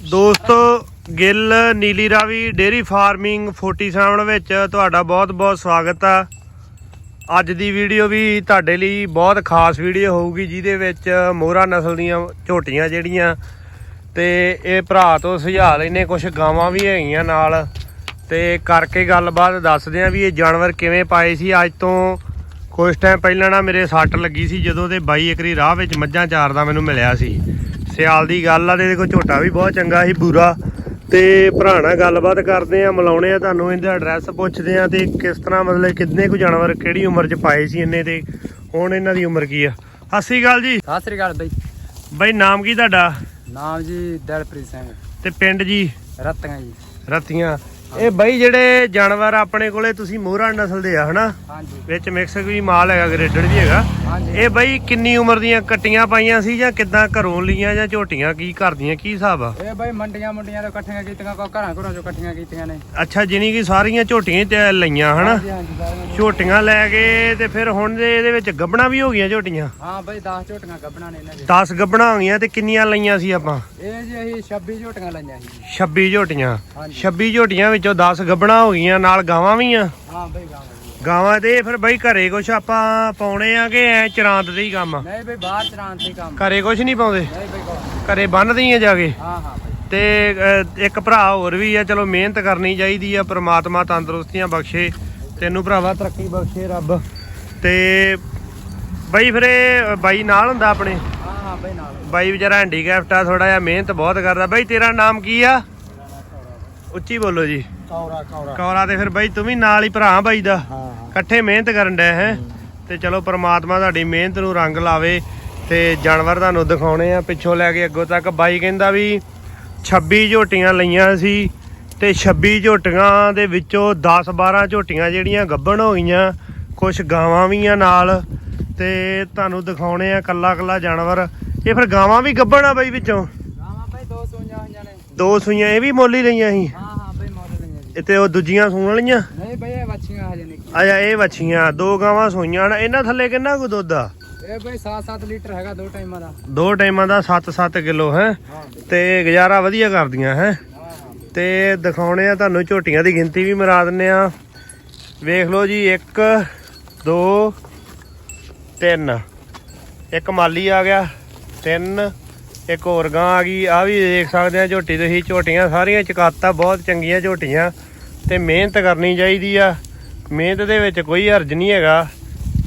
ਦੋਸਤੋ, Gill, Nili Ravi dairy farming 47 ਵਿੱਚ ਤੁਹਾਡਾ ਬਹੁਤ-ਬਹੁਤ ਸਵਾਗਤ ਆ। ਅੱਜ ਦੀ ਵੀਡੀਓ ਵੀ ਤੁਹਾਡੇ ਲਈ ਬਹੁਤ ਖਾਸ ਵੀਡੀਓ ਹੋਊਗੀ, ਜਿਹਦੇ ਵਿੱਚ ਮੋਹਰਾ ਨਸਲ ਦੀਆਂ ਝੋਟੀਆਂ ਜਿਹੜੀਆਂ ਤੇ ਇਹ ਭਰਾ ਤੋਂ ਸੁਝਾ ਲੈਨੇ ਕੁਝ ਗਾਵਾਂ ਵੀ ਹੈਗੀਆਂ ਨਾਲ। ਤੇ ਕਰਕੇ ਗੱਲਬਾਤ ਦੱਸਦੇ ਆ ਵੀ ਇਹ ਜਾਨਵਰ ਕਿਵੇਂ ਪਾਏ ਸੀ। ਅੱਜ ਤੋਂ ਕੁਝ ਟਾਈਮ ਪਹਿਲਾਂ ਨਾ ਮੇਰੇ ਸੱਟ ਲੱਗੀ ਸੀ, ਜਦੋਂ ਤੇ 22 ਏਕੜੀ ਰਾਹ ਵਿੱਚ ਮੱਝਾਂ ਚਾਰਦਾ ਮੈਨੂੰ ਮਿਲਿਆ ਸੀ। ਸਿਆਲ ਦੀ ਗੱਲ ਆ ਤੇ ਇਹਦੇ ਕੋਲ ਝੋਟਾ ਵੀ ਬਹੁਤ ਚੰਗਾ ਸੀ ਬੂਰਾ। ਤੇ ਭਰਾ ਨਾਲ ਗੱਲਬਾਤ ਕਰਦੇ ਆ ਮਿਲਾਉਣੇ ਆ ਤੁਹਾਨੂੰ ਇਹਦਾ ਐਡਰੈਸ ਪੁੱਛਦੇ ਆ ਤੇ ਕਿਸ ਤਰ੍ਹਾਂ ਮਤਲਬ ਕਿੰਨੇ ਕੁ ਜਾਨਵਰ ਕਿਹੜੀ ਉਮਰ 'ਚ ਪਾਏ ਸੀ ਇਹਨੇ ਤੇ ਹੁਣ ਇਹਨਾਂ ਦੀ ਉਮਰ ਕੀ ਆ। ਸਤਿ ਸ਼੍ਰੀ ਅਕਾਲ ਜੀ। ਸਤਿ ਸ੍ਰੀ ਅਕਾਲ ਬਈ। ਬਾਈ ਨਾਮ ਕੀ ਤੁਹਾਡਾ? ਨਾਮ ਜੀ ਦਿਲਪ੍ਰੀਤ ਸਿੰਘ। ਤੇ ਪਿੰਡ ਜੀ? ਰਤੀਆਂ ਜੀ। ਰਤੀਆਂ। ਇਹ ਬਾਈ ਜਿਹੜੇ ਜਾਨਵਰ ਆਪਣੇ ਕੋਲੇ ਤੁਸੀਂ ਮੋਹਰਾ ਨਸਲ ਦੇ ਆ ਹਨਾ? ਹਾਂਜੀ। ਵਿੱਚ ਮਿਕਸ ਵੀ ਮਾਲ ਹੈਗਾ ਗ੍ਰੇਡਡ ਵੀ ਹੈਗਾ। ਇਹ ਬਾਈ ਕਿੰਨੀ ਉਮਰ ਦੀਆਂ ਕੱਟੀਆਂ ਪਾਈਆਂ ਸੀ ਜਾਂ ਕਿੱਦਾਂ ਘਰੋਂ ਲੀਆਂ ਜਾਂ ਝੋਟੀਆਂ ਕੀ ਕਰਦੀਆਂ ਕੀ ਹਿਸਾਬ ਆ? ਇਹ ਬਈ ਮੰਡੀਆਂ ਮੁੰਡੀਆਂ ਤੋਂ ਇਕੱਠੀਆਂ ਕੀਤੀਆਂ ਕੋ ਘਰਾਂ ਘਰਾਂ ਚੋਂ ਇਕੱਠੀਆਂ ਕੀਤੀਆਂ ਨੇ। ਅੱਛਾ ਜਿਨੀ ਕਿ ਸਾਰੀਆਂ ਝੋਟੀਆਂ ਤੇ ਲਈਆਂ ਹਨਾ। ਝੋਟੀਆਂ। ਲੈ ਕੇ ਤੇ ਫਿਰ ਹੁਣ ਇਹਦੇ ਵਿੱਚ ਗੱਬਣਾ ਵੀ ਹੋ ਗਈਆਂ ਝੋਟੀਆਂ? ਹਾਂ ਬਈ 10 ਝੋਟੀਆਂ ਗੱਬਣਾ ਨੇ ਇਹਨਾਂ ਦੇ। 10 ਗੱਬਣਾ ਹੋ ਗਈਆਂ ਤੇ ਕਿੰਨੀਆਂ ਲਈਆਂ ਸੀ ਆਪਾਂ? ਇਹ ਜੀ ਅਸੀਂ 26 ਝੋਟੀਆਂ ਲਈਆਂ ਸੀ 26 ਝੋਟੀਆਂ। ਹਾਂਜੀ। 26 ਝੋਟੀਆਂ ਵਿੱਚੋਂ 10 ਗੱਬਣਾ ਹੋ ਗਈਆਂ ਨਾਲ ਗਾਵਾਂ ਵੀ ਆ। ਹਾਂ ਬਈ ਗਾਵਾਂ ਤੇ ਫਿਰ ਬਈ ਘਰੇ ਕੁਛ ਆਪਾਂ ਪਾਉਣੇ ਆ ਕਿ ਐ ਚਰਾਂਦ ਦੇ ਹੀ ਕੰਮ ਆ? ਨਹੀਂ ਬਈ ਬਾਹਰ ਚਰਾਨ ਤੇ ਕੰਮ ਘਰੇ ਕੁਛ ਨਹੀਂ ਪਾਉਂਦੇ? ਨਹੀਂ ਬਈ ਕੋਈ। ਘਰੇ ਬੰਨਦੀ ਆ ਜਾ ਕੇ? ਹਾਂ ਹਾਂ ਬਈ। ਤੇ ਇੱਕ ਭਰਾ ਹੋਰ ਵੀ ਆ ਚਲੋ ਮਿਹਨਤ ਕਰਨੀ ਚਾਹੀਦੀ ਆ ਪ੍ਰਮਾਤਮਾ ਤੰਦਰੁਸਤੀਆਂ ਬਖਸ਼ੇ। ਤੈਨੂੰ ਭਰਾਵਾ ਤਰੱਕੀ ਬਖਸ਼ੇ ਰੱਬ। ਤੇ ਬਈ ਫਿਰ ਇਹ ਬਾਈ ਨਾਲ ਹੁੰਦਾ ਆਪਣੇ? ਹਾਂ ਹਾਂ ਬਈ ਨਾਲ। ਬਾਈ ਵਿਚਾਰਾ ਹੈਂਡੀਕੈਪਟ ਆ ਥੋੜਾ ਜਿਹਾ ਮਿਹਨਤ ਬਹੁਤ ਕਰਦਾ। ਬਾਈ ਤੇਰਾ ਨਾਮ ਕੀ ਆ? ਉੱਚੀ ਬੋਲੋ ਜੀ। Quora Quora. ਕੌਰਾ ਤੇ ਫਿਰ ਬਾਈ ਤੂੰ ਵੀ ਨਾਲ ਹੀ ਭਰਾ ਬਾਈ ਦਾ। ਹਾਂ ਇਕੱਠੇ ਮਿਹਨਤ ਕਰਨ ਡਏ ਹੈ। ਤੇ ਚਲੋ ਪ੍ਰਮਾਤਮਾ ਤੁਹਾਡੀ ਮਿਹਨਤ ਨੂੰ ਰੰਗ ਲਾਵੇ ਤੇ ਜਾਨਵਰ ਤੁਹਾਨੂੰ ਦਿਖਾਉਣੇ ਆ। ਪਿੱਛੋਂ ਲੈ ਕੇ ਅੱਗੋਂ ਤੱਕ ਬਾਈ ਕਹਿੰਦਾ ਵੀ 26 ਝੋਟੀਆਂ ਲਈਆਂ ਸੀ ਤੇ 26 ਝੋਟੀਆਂ ਦੇ ਵਿੱਚੋਂ 10 12 ਝੋਟੀਆਂ ਜਿਹੜੀਆਂ ਗੱਭਣ ਹੋ ਗਈਆਂ ਕੁਝ ਗਾਵਾਂ ਵੀ ਆ ਨਾਲ। ਤੇ ਤੁਹਾਨੂੰ ਦਿਖਾਉਣੇ ਆ ਕੱਲਾ ਕੱਲਾ ਜਾਨਵਰ। ਇਹ ਫਿਰ ਗਾਵਾਂ ਵੀ ਗੱਭਣ ਆ ਬਾਈ ਵਿੱਚੋਂ ਗਾਵਾਂ ਬਈ ਦੋ ਸੂਈਆਂ ਹੋਈਆਂ ਨੇ ਦੋ ਸੂਈਆਂ ਇਹ ਵੀ ਮੁੱਲ ਹੀ ਲਈਆਂ ਸੀ। ਹਾਂ ਹਾਂ ਬਈ ਮੋਡਲ ਲਈਆਂ ਜੀ। ਇਹ ਤੇ ਉਹ ਦੂਜੀਆਂ ਸੂਣ ਵਾਲੀਆਂ? ਨਹੀਂ ਬਈ ਇਹ ਬੱਚੀਆਂ ਹਜੇ ਨਿੱਕੀ ਆਇਆ ਇਹ ਵੱਛੀਆਂ ਦੋ ਗਾਵਾਂ ਸੂਈਆਂ ਨੇ। ਇਹਨਾਂ ਥੱਲੇ ਕਿੰਨਾ ਕੁ ਦੁੱਧ ਆ? ਇਹ ਬਈ 7-7 ਲੀਟਰ ਹੈਗਾ ਦੋ ਟਾਈਮਾਂ ਦਾ। ਦੋ ਟਾਈਮਾਂ ਦਾ 7-7 ਕਿਲੋ ਹੈ? ਤੇ ਗੁਜ਼ਾਰਾ ਵਧੀਆ ਕਰਦੀਆਂ ਹੈ? ਹਾਂ ਹਾਂ ਤੇ ਦਿਖਾਉਣੇ ਆ ਤੁਹਾਨੂੰ ਝੋਟੀਆਂ ਦੀ ਗਿਣਤੀ ਵੀ ਮਰਾ ਦਿੰਨੇ ਆ। ਵੇਖ ਲਓ ਜੀ 1 2 3 ਇੱਕ ਮਾਲੀ ਆ ਗਿਆ 3 ਇੱਕ ਹੋਰ ਗਾਂ ਆ ਗਈ ਆ ਵੀ ਦੇਖ ਸਕਦੇ ਆ, ਝੋਟੀ ਤੁਸੀਂ ਝੋਟੀਆਂ, ਸਾਰੀਆਂ ਚਕਾਤਾ, ਬਹੁਤ ਚੰਗੀਆਂ ਝੋਟੀਆਂ। ਤੇ ਮਿਹਨਤ ਕਰਨੀ ਚਾਹੀਦੀ ਆ। ਮਿਹਨਤ ਦੇ ਵਿੱਚ ਕੋਈ ਹਰਜ ਨਹੀਂ ਹੈਗਾ।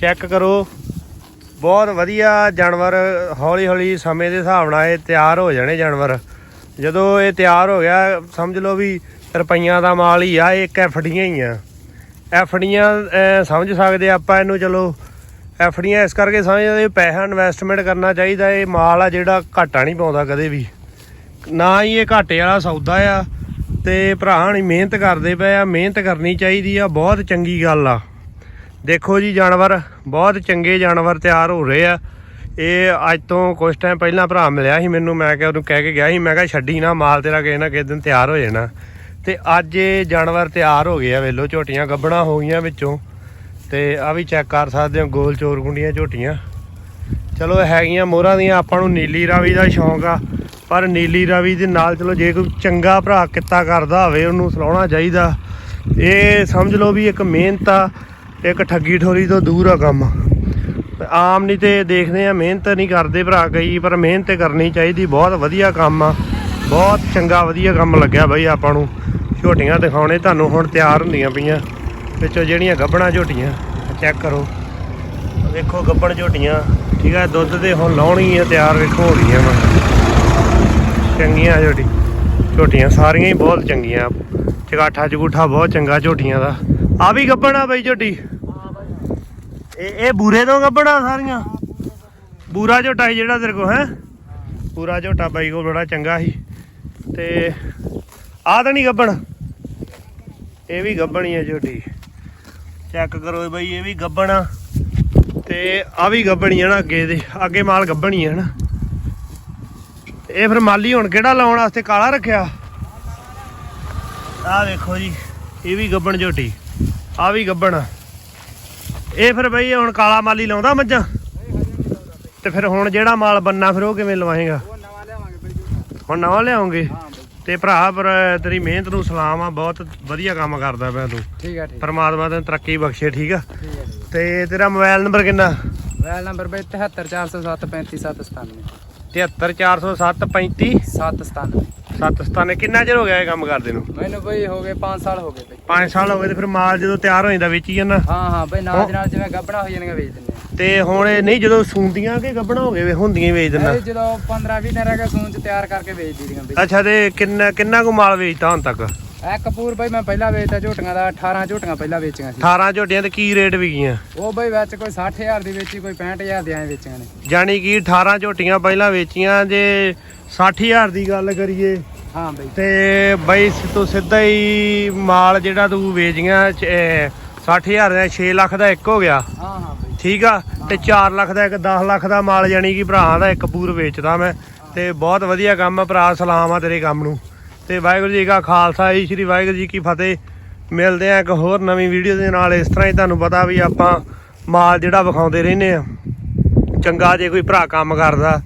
ਚੈੱਕ ਕਰੋ। ਬਹੁਤ ਵਧੀਆ ਜਾਨਵਰ ਹੌਲੀ ਹੌਲੀ ਸਮੇਂ ਦੇ ਹਿਸਾਬ ਨਾਲ ਇਹ ਤਿਆਰ ਹੋ ਜਾਣੇ ਜਾਨਵਰ। ਜਦੋਂ ਇਹ ਤਿਆਰ ਹੋ ਗਿਆ, ਸਮਝ ਲਓ ਵੀ ਰੁਪਈਆਂ ਦਾ ਮਾਲ ਹੀ ਆ, ਇਹ ਇੱਕ ਐਫਡੀਆਂ ਹੀ ਆ। ਐਫਡੀਆਂ ਸਮਝ ਸਕਦੇ ਆਪਾਂ ਇਹਨੂੰ, ਚਲੋ ਐਫਡੀਆਂ ਇਸ ਕਰਕੇ ਸਮਝਦੇ ਪੈਸਾ ਇਨਵੈਸਟਮੈਂਟ ਕਰਨਾ ਚਾਹੀਦਾ, ਇਹ ਮਾਲ ਆ ਜਿਹੜਾ ਘਾਟਾ ਨਹੀਂ ਪਾਉਂਦਾ ਕਦੇ ਵੀ। ਨਾ ਹੀ ਇਹ ਘਾਟੇ ਵਾਲਾ ਸੌਦਾ ਆ, ਤੇ ਭਰਾ ਨਹੀਂ ਮਿਹਨਤ ਕਰਦੇ ਪਏ ਆ, ਮਿਹਨਤ ਕਰਨੀ ਚਾਹੀਦੀ ਆ, ਬਹੁਤ ਚੰਗੀ ਗੱਲ ਆ। ਦੇਖੋ ਜੀ ਜਾਨਵਰ, ਬਹੁਤ ਚੰਗੇ ਜਾਨਵਰ ਤਿਆਰ ਹੋ ਰਹੇ ਆ। ਇਹ ਅੱਜ ਤੋਂ ਕੁਝ ਟਾਈਮ ਪਹਿਲਾਂ ਭਰਾ ਮਿਲਿਆ ਸੀ ਮੈਨੂੰ, ਮੈਂ ਕਿਹਾ ਉਹਨੂੰ ਕਹਿ ਕੇ ਗਿਆ ਸੀ, ਮੈਂ ਕਿਹਾ ਛੱਡੀ ਨਾ, ਮਾਲ ਤੇਰਾ ਕਿਸੇ ਨਾ ਕਿਸੇ ਦਿਨ ਤਿਆਰ ਹੋ ਜਾਣਾ। ਤੇ ਅੱਜ ਇਹ ਜਾਨਵਰ ਤਿਆਰ ਹੋ ਗਏ ਆ ਵੇਲੋ ਝੋਟੀਆਂ ਗੱਬਣਾ ਹੋ ਗਈਆਂ ਵਿੱਚੋਂ। ਤੇ ਆ ਵੀ ਚੈੱਕ ਕਰ ਸਕਦੇ ਹੋ, ਗੋਲ ਚੋਰ ਗੁੰਡੀਆਂ ਝੋਟੀਆਂ। ਚਲੋ ਹੈਗੀਆਂ ਮੋਹਰਾਂ ਦੀਆਂ, ਆਪਾਂ ਨੂੰ ਨੀਲੀ ਰਾਵੀ ਦਾ ਸ਼ੌਂਕ ਆ। ਪਰ ਨੀਲੀ ਰਾਵੀ ਦੇ ਨਾਲ ਚਲੋ, ਜੇ ਕੋਈ ਚੰਗਾ ਭਰਾ ਕਿੱਤਾ ਕਰਦਾ ਹੋਵੇ, ਉਹਨੂੰ ਸਲਾਉਣਾ ਚਾਹੀਦਾ। ਇਹ ਸਮਝ ਲਓ ਵੀ ਇੱਕ ਮਿਹਨਤ ਆ, ਇੱਕ ਠੱਗੀ ਠੋਰੀ ਤੋਂ ਦੂਰ ਆ ਕੰਮ। ਆਮ ਨਹੀਂ ਤੇ ਦੇਖਦੇ ਆ, ਮਿਹਨਤ ਨਹੀਂ ਕਰਦੇ ਭਰਾ ਕਈ, ਪਰ ਮਿਹਨਤ ਤੇ ਕਰਨੀ ਚਾਹੀਦੀ, ਬਹੁਤ ਵਧੀਆ ਕੰਮ ਆ। ਬਹੁਤ ਚੰਗਾ, ਵਧੀਆ ਕੰਮ ਲੱਗਿਆ ਬਈ ਆਪਾਂ ਨੂੰ। ਝੋਟੀਆਂ ਦਿਖਾਉਣੇ, ਤੁਹਾਨੂੰ ਹੁਣ ਤਿਆਰ ਹੁੰਦੀਆਂ ਪਈਆਂ। ਵਿੱਚੋਂ ਜਿਹੜੀਆਂ ਗੱਬਣਾ ਝੋਟੀਆਂ ਚੈੱਕ ਕਰੋ। ਵੇਖੋ ਗੱਬਣ ਝੋਟੀਆਂ, ਠੀਕ ਹੈ ਦੁੱਧ ਦੇ ਹੁਣ ਲਾਉਣੀ ਆ, ਤਿਆਰ ਵੇਖੋ ਹੋ ਗਈਆਂ ਵਾ। ਚੰਗੀਆਂ ਝੋਟੀ, ਝੋਟੀਆਂ ਸਾਰੀਆਂ ਹੀ ਬਹੁਤ ਚੰਗੀਆਂ। ਚਗਾਠਾ ਚਗੂਠਾ ਬਹੁਤ ਚੰਗਾ ਝੋਟੀਆਂ ਦਾ। ਆ ਵੀ ਗੱਬਣ ਆ ਬਈ ਝੋਟੀ। ਇਹ ਇਹ ਬੂਰੇ ਤੋਂ ਗੱਬਣਾ ਸਾਰੀਆਂ? ਬੂਰਾ ਝੋਟਾ ਸੀ ਜਿਹੜਾ ਤੇਰੇ ਕੋ ਹੈ? ਪੂਰਾ ਝੋਟਾ ਬਾਈ ਕੋ ਬੜਾ ਚੰਗਾ ਸੀ। ਤੇ ਆਹ ਤਾਂ ਨਹੀਂ ਗੱਬਣ। ਇਹ ਵੀ ਗੱਬਣੀ ਹੈ ਝੋਟੀ। ਚੈੱਕ ਕਰੋ ਬਈ ਇਹ ਵੀ ਗੱਬਣ ਆ। ਤੇ ਆ ਵੀ ਗੱਬਣੀ ਆ ਨਾ ਅੱਗੇ ਦੇ ਅੱਗੇ ਮਾਲ ਗੱਬਣੀ ਹੈ ਨਾ ਇਹ ਫਿਰ ਮਾਲੀ ਹੁਣ ਕਿਹੜਾ ਲਾਉਣ ਵਾਸਤੇ ਕਾਲਾ ਰੱਖਿਆ? ਆਹ ਵੇਖੋ ਜੀ ਇਹ ਵੀ ਗੱਬਣ ਝੋਟੀ ਆ ਵੀ ਗੱਬਣ। ਆ ਇਹ ਫਿਰ ਬਈ ਹੁਣ ਕਾਲਾ ਮਾਲੀ ਲਾਉਂਦਾ ਮੱਝਾਂ? ਤੇ ਫਿਰ ਹੁਣ ਜਿਹੜਾ ਮਾਲ ਬੰਨਾ ਫਿਰ ਉਹ ਕਿਵੇਂ ਲਵਾਏਗਾ? ਉਹ ਨਵਾਂ ਲਿਆਵਾਂਗੇ। ਹੁਣ ਨਵਾਂ ਲਿਆਉਂਗੇ? ਹਾਂ। ਤੇ ਭਰਾ ਪਰ ਤੇਰੀ ਮਿਹਨਤ ਨੂੰ ਸਲਾਮ ਆ ਬਹੁਤ ਵਧੀਆ ਕੰਮ ਕਰਦਾ ਪਿਆ ਤੂੰ। ਠੀਕ ਆ ਠੀਕ ਪਰਮਾਤਮਾ ਤੈਨੂੰ ਤਰੱਕੀ ਬਖਸ਼ੇ ਠੀਕ ਆ? ਠੀਕ ਆ ਠੀਕ ਤੇ ਤੇਰਾ ਮੋਬਾਈਲ ਨੰਬਰ ਕਿੰਨਾ? ਮੋਬਾਈਲ ਨੰਬਰ ਬਈ 73407 7340735 797 797 ਕਿੰਨਾ ਚਿਰ ਹੋ ਗਿਆ ਇਹ ਕੰਮ ਕਰਦੇ ਨੂੰ? ਮੈਨੂੰ ਬਈ ਹੋ ਗਏ 5 ਸਾਲ ਹੋ ਗਏ ਬਈ। 5 ਸਾਲ ਹੋ ਗਏ ਤੇ ਫਿਰ ਮਾਲ ਜਦੋਂ ਤਿਆਰ ਹੋ ਜਾਂਦਾ ਵੇਚੀ ਜਾਂਦਾ। ਹਾਂ ਹਾਂ ਬਈ ਨਾਲ ਦੀ ਨਾਲ ਜਿਵੇਂ ਗੱਬਣਾ ਹੋ ਜਾਣਗੇ ਵੇਚ ਦਿੰਦੇ। ਤੇ ਹੁਣ ਇਹ ਨਹੀਂ ਜਦੋਂ ਸੂੰਦੀਆਂ ਕਿ ਗੱਬਣਾ ਹੋ ਗਏ ਵੇ ਹੁੰਦੀਆਂ ਹੀ ਵੇਚ ਦਿੰਦਾ। ਇਹ ਜਦੋਂ 15 20 ਦਿਨ ਰਹਿ ਗਏ ਚ ਤਿਆਰ ਕਰਕੇ ਵੇਚ ਦੀਦੀਆਂ ਬਈ। ਅੱਛਾ ਤੇ ਕਿੰਨਾ ਕਿੰਨਾ ਕੁ ਮਾਲ ਵੇਚਤਾ ਹੁਣ ਤੱਕ? ਇਹ ਕਪੂਰ ਬਈ ਮੈਂ ਪਹਿਲਾਂ ਵੇਚਦਾ ਝੋਟੀਆਂ ਦਾ 18 ਝੋਟੀਆਂ ਪਹਿਲਾਂ ਵੇਚੀਆਂ ਸੀ। 18 ਝੋਟੀਆਂ ਤੇ ਕੀ ਰੇਟ ਵਿਕੀਆਂ? ਉਹ ਬਈ ਵਿੱਚ ਕੋਈ 60000 ਦੀ ਵੇਚੀ ਕੋਈ 65000 ਦੀ ਐਂ ਵੇਚੀਆਂ ਨੇ। ਜਾਣੀ ਕਿ 18 ਝੋਟੀਆਂ ਪਹਿਲਾਂ ਵੇਚੀਆਂ ਜੇ 60000 ਦੀ ਗੱਲ ਕਰੀਏ ਹਾਂ ਬਈ। ਤੇ ਬਈ ਤੂੰ ਸਿੱਧਾ ਹੀ ਮਾਲ ਜਿਹੜਾ ਤੂੰ ਵੇਚੀਆਂ 60000 ਦਾ 6 ਲੱਖ ਦਾ ਇੱਕ ਹੋ ਗਿਆ। ਹਾਂ ਹਾਂ। ਠੀਕ ਆ ਤੇ 4 ਲੱਖ ਦਾ ਇੱਕ 10 ਲੱਖ ਦਾ ਮਾਲ ਜਾਣੀ ਕਿ ਭਰਾ ਦਾ ਇੱਕ ਪੂਰ ਵੇਚਦਾ ਮੈਂ ਤੇ ਬਹੁਤ ਵਧੀਆ ਕੰਮ ਆ ਭਰਾ, ਸਲਾਮ ਆ ਤੇਰੇ ਕੰਮ ਨੂੰ। ਤੇ ਵਾਹਿਗੁਰੂ ਜੀ ਕਾ ਖਾਲਸਾ, ਜੀ ਸ੍ਰੀ ਵਾਹਿਗੁਰੂ ਜੀ ਕੀ ਫਤਿਹ। ਮਿਲਦੇ ਆ ਇੱਕ ਹੋਰ ਨਵੀਂ ਵੀਡੀਓ ਦੇ ਨਾਲ। ਇਸ ਤਰ੍ਹਾਂ ਹੀ ਤੁਹਾਨੂੰ ਪਤਾ ਵੀ ਆਪਾਂ ਮਾਲ ਜਿਹੜਾ ਵਿਖਾਉਂਦੇ ਰਹਿੰਦੇ ਆ। ਚੰਗਾ ਜੇ ਕੋਈ ਭਰਾ ਕੰਮ ਕਰਦਾ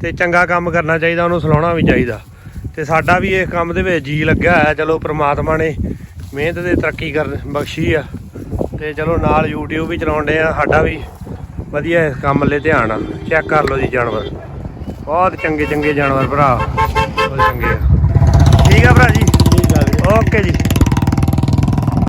ਤੇ ਚੰਗਾ ਕੰਮ ਕਰਨਾ ਚਾਹੀਦਾ, ਉਹਨੂੰ ਸਲਾਉਣਾ ਵੀ ਚਾਹੀਦਾ। ਤੇ ਸਾਡਾ ਵੀ ਇਸ ਕੰਮ ਦੇ ਵਿੱਚ ਜੀ ਲੱਗਿਆ ਹੋਇਆ, ਚਲੋ ਪ੍ਰਮਾਤਮਾ ਨੇ ਮਿਹਨਤ ਦੇ ਤਰੱਕੀ ਕਰਨ ਬਖਸ਼ੀ ਆ। ਤੇ ਚਲੋ ਨਾਲ YouTube ਵੀ ਚਲਾਉਂਦੇ ਆ ਸਾਡਾ ਵੀ ਵਧੀਆ ਇਸ ਕੰਮ ਲਈ ਧਿਆਨ ਆ। ਚੈੱਕ ਕਰ ਲਓ ਜੀ ਜਾਨਵਰ। ਬਹੁਤ ਚੰਗੇ ਚੰਗੇ ਜਾਨਵਰ ਭਰਾ। ਬਹੁਤ ਚੰਗੇ ਆ। ਠੀਕ ਆ ਭਰਾ ਜੀ? ਠੀਕ ਆ ਵੀਰੇ ਓਕੇ ਜੀ।